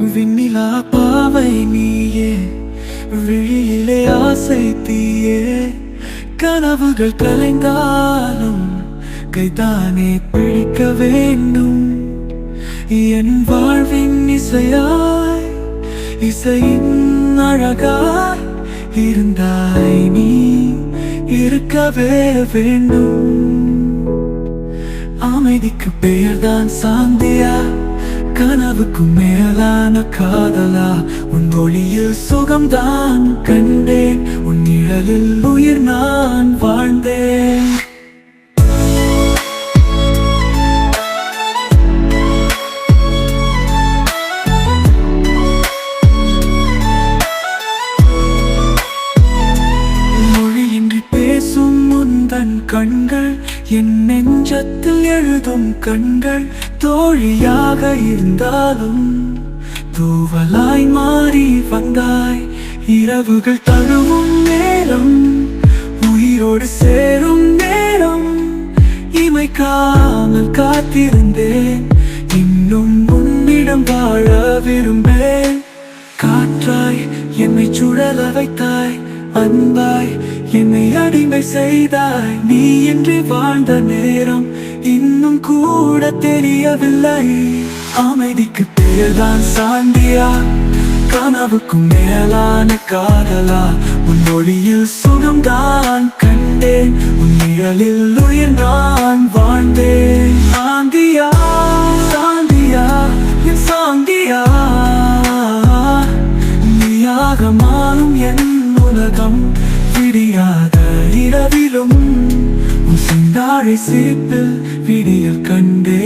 விண்ணிலா பாவை நீயே விழியிலே ஆசை தீயே. கனவுகள் கலைந்தாலும் கைதானே பிடிக்க வேண்டும். என் வாழ்வின் இசையாய் இசையின் அழகாய் இருந்தாய் நீ இருக்கவே வேண்டும். அமைதிக்கு பெயர்தான் சாந்தியா? கனவுக்கும் மேலான காதலா? உன் ஒளியில் சுகம்தான் கண்டேன். உன் நிழலில் உயிர் நான் வாழ்ந்தேன். கண்கள் என் நெஞ்சத்தில் எழுதும் கண்கள் தோழியாக இருந்தாலும் தூவலாய் மாறி வந்தாய். இரவுகள் தழுவும் நேரம் உயிரோடு சேரும் நேரம். இமைக்காமல் காத்திருந்தேன் இன்னும் உன்னிடம் வாழ விரும்பேன். காற்றாய் என்னை சுழல வைத்தாய் அன்பாய் என்னை அடிமை செய்தாய். நீ என்று வாழ்ந்த நேரம். கூட தெரியவில்லை. அமைதிக்கு பேர்தான் சாந்தியா? கனவுக்கும் மேலான காதலா? உன் ஒளியில் சுகம் தான் கண்டேன். உன் நிழலில் உயிர் நான் வாழ்ந்தேன். சாந்தியா? சாந்தியா? என் சாந்தியா? நீயாக மாறும் என் உலகம். விடியாத இரவிலும் உன் சிந்தாழை சிரிப்பில் പിടിയിൽ കണ്ടേ